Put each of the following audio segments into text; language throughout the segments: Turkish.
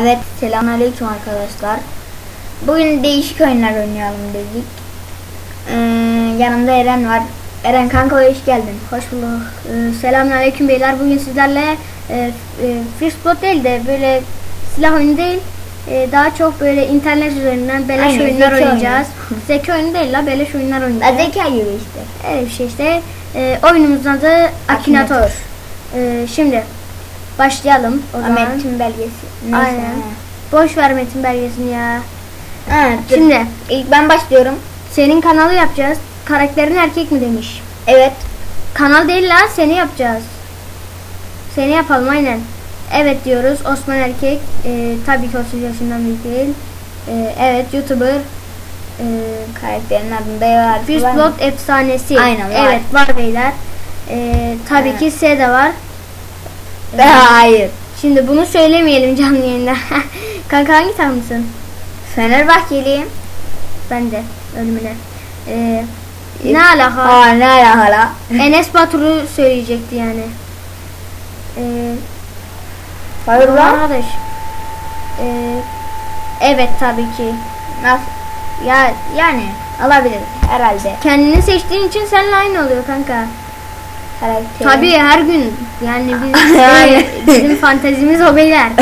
Evet, selamünaleyküm arkadaşlar. Bugün değişik oyunlar oynayalım dedik. Ee, yanımda Eren var. Eren kanka hoş geldin. Hoş bulduk. Ee, selamünaleyküm beyler. Bugün sizlerle e, e, First değil de böyle silah oyunu değil. e, daha çok böyle internet üzerinden beleş Aynen, oyunlar oynayacağız. zeki oyunu değil la beleş oyunlar La oynayacağız. zeka gibi işte. Bir şey işte. E, oyunumuzun adı Akinator. E, şimdi başlayalım o zaman. Ahmet'in belgesi. Neyse. Aynen. Boş ver Metin belgesini ya. Ha, dur. Şimdi ilk ben başlıyorum. senin kanalı yapacağız. Karakterin erkek mi demiş. Evet. Kanal değil la seni yapacağız. Seni yapalım aynen. Evet diyoruz. Osman Erkek. e, tabii ki 30 yaşından büyük değil. E, evet YouTuber. E, Karakterin adında var. First? Blood efsanesi. Aynen, var. Evet var beyler. E, tabii Evet. ki S de var. Hayır. Şimdi bunu söylemeyelim canlı yayında. Kanka hangi takımsın? Fenerbahçeliyim. Ben de ölümüne. E, ne alaka? Aa ne alaka? Enes Batur'u söyleyecekti yani. E, Hayır lan. Arkadaş. Ee, evet tabii ki. Nasıl? Ya yani alabilir herhalde. Kendini seçtiğin için seninle aynı oluyor kanka. Karakter. Tabii her gün. Yani biz, Aynen. e, bizim fantezimiz o beyler.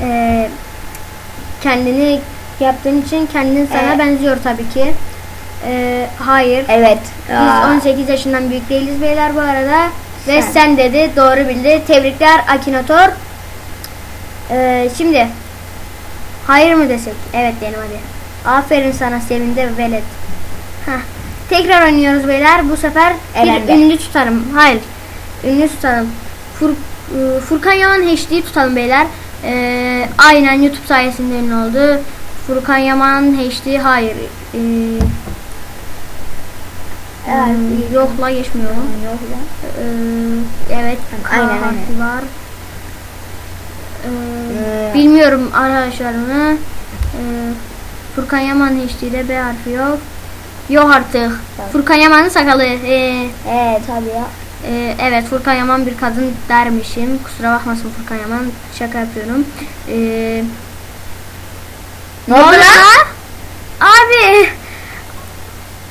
Ee, kendini yaptığın için kendin sana Evet. benziyor tabii ki. Ee, hayır. Evet. Biz Aa. 18 yaşından büyük değiliz beyler bu arada. Ve Sen. sen dedi doğru bildi. Tebrikler Akinator. Ee, şimdi hayır mı desek? Evet diyelim hadi. Aferin sana sevindi velet. Heh. Tekrar oynuyoruz beyler. Bu sefer Eren'de. bir ünlü tutarım. Hayır. Ünlü tutalım. Fur, e, Furkan Yaman HD'yi tutalım beyler. Ee, aynen YouTube sayesinde ünlü oldu. Furkan Yaman HD hayır. Ee, Evet. Hmm, Yok la geçmiyor. Yok lan. Ee, evet. Aynen, aynen. var. Ee, Ee, bilmiyorum arkadaşlarını. Ee, Furkan Yaman HD'de B harfi yok. Yok artık. Tamam. Furkan Yaman'ın sakalı. Ee, Ee tabii ya. e, evet Furkan Yaman bir kadın dermişim. Kusura bakmasın Furkan Yaman. Şaka yapıyorum. Ee, Ne oldu lan? Abi.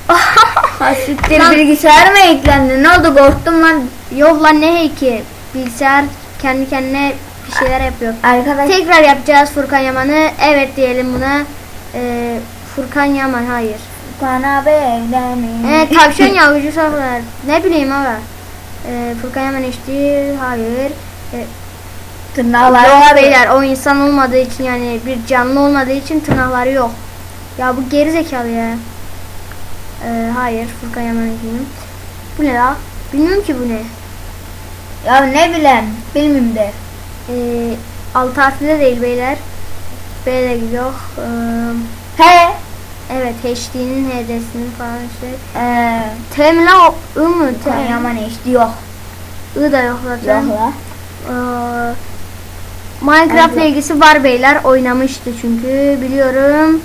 Lan- bilgisayar mı eklendi? Ne oldu korktum lan. Yok lan ne heyki. Bilgisayar kendi kendine bir şeyler yapıyor. Arkadaş. Tekrar yapacağız Furkan Yaman'ı. Evet diyelim buna. Ee, Furkan Yaman hayır. Bana beklemeyin. Ee, tavşan yavrucu saflar. Ne bileyim ama. Ee, Furkan Yaman içti. Hayır. Ee, Tırnaklar yok var. beyler o insan olmadığı için yani bir canlı olmadığı için tırnakları yok. Ya bu geri zekalı ya. Ee, hayır Furkan Yaman içti. Bu ne la? Bilmiyorum ki bu ne. Ya ne bileyim. Bilmem de. Ee, alt harfli de değil beyler. B de yok. Ee, He. Evet HD'nin HD'sinin falan işte. Ee, T mi la o? I mı? Yaman işte yok. I da yok zaten. Yok la. Ee, Minecraft ilgisi var beyler. Oynamıştı çünkü biliyorum.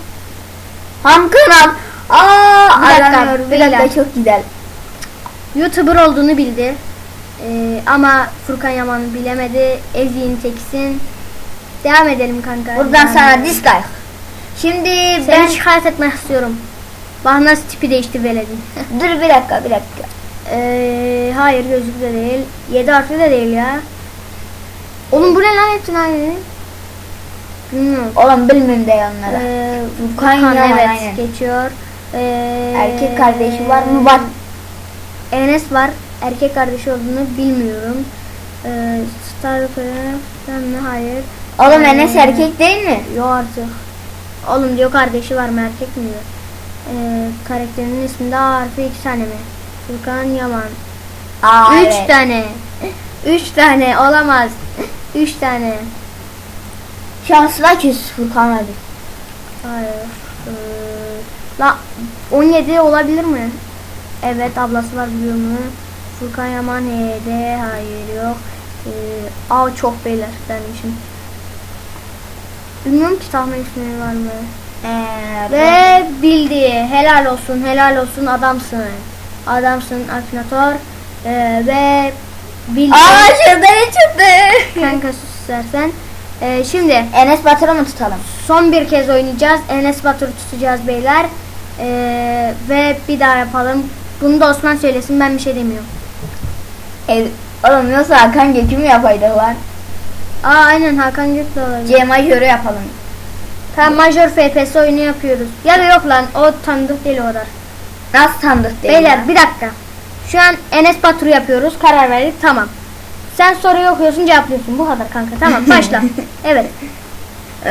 Ham kanal. Aa, Bir dakika. Bir dakika çok güzel. YouTuber olduğunu bildi. Ee, ama Furkan Yaman bilemedi. Ezin teksin. Devam edelim kanka. Buradan Devam sana dislike. Şimdi Seni ben şikayet etmek istiyorum. Bak nasıl tipi değişti veledin. dur bir dakika bir dakika. Ee, hayır gözlük de değil. 7 harfli de değil ya. Oğlum bu ne lan hepsini aynı. Bilmiyorum. Oğlum bilmem de onlara. Ee, Furkan Yaman, evet aynen. geçiyor. Ee, Erkek kardeşi var mı? Var. Enes var. Erkek kardeşi olduğunu bilmiyorum. Ee, Star? Hayır. Oğlum Ee, Enes erkek değil mi? Yok artık. Oğlum diyor kardeşi var mı erkek mi diyor. Ee, karakterinin isminde A harfi iki tane mi? Furkan Yaman. Aa, Üç evet. tane. Üç tane olamaz. Üç tane. Şansla küs Furkan abi. Hayır. Ee, la 17 olabilir mi? Evet ablası var biliyor mu? Furkan Yaman HD hayır yok. Ee, aa çok beyler dermişim. Bilmiyorum ki tahmin ismi var mı? Ee, Ve bildi. Helal olsun, helal olsun adamsın. Adamsın Akinator. Ee, ve bildi. Aa şurada ne çıktı? Kanka sus istersen. Ee, şimdi Enes Batur'u mu tutalım? son bir kez oynayacağız. Enes Batur'u tutacağız beyler. Ee, ve bir daha yapalım. Bunu da Osman söylesin ben bir şey demiyorum. E, oğlum yoksa Hakan Gökü mü yapaydı lan? Aa aynen Hakan Gök de olabilir. C majörü yapalım. Tamam majör FPS oyunu yapıyoruz. Ya da yok lan o tanıdık değil o kadar. Nasıl tanıdık değil Beyler ya? bir dakika. Şu an Enes Batur'u yapıyoruz. Karar verdik. Tamam. Sen soruyu okuyorsun cevaplıyorsun. Bu kadar kanka. Tamam başla. evet. Eee,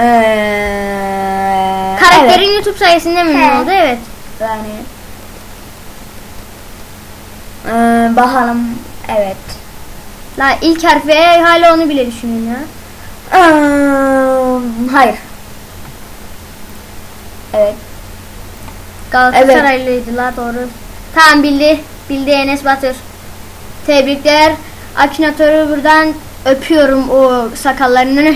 Karakterin evet. YouTube sayesinde mi He. oldu? Evet. Yani. Eee, bakalım. Evet. La ilk harfi E, hala onu bile düşünün ya. Eee, hayır. Evet. Galatasaraylıydı la doğru. Tamam bildi. Bildi Enes Batur. Tebrikler. Akinator'u buradan öpüyorum o sakallarını.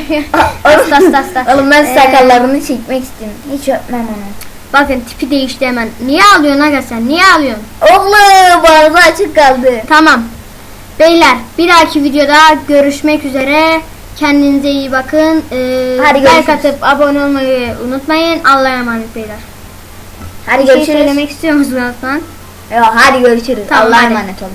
hasta hasta hasta. Oğlum ben Ee, sakallarını çekmek istiyorum. Hiç öpmem onu. Bakın tipi değişti hemen. Niye ağlıyorsun aga sen? Niye ağlıyorsun? Oğlum boğazı açık kaldı. Tamam. Beyler bir dahaki videoda görüşmek üzere. Kendinize iyi bakın. Ee, Hadi like görüşürüz. atıp abone olmayı unutmayın. Allah'a emanet beyler. Hadi Bir şey görüşürüz. söylemek istiyor musun Osman? Yok hadi görüşürüz. Tamam, Allah'a hadi. emanet olun.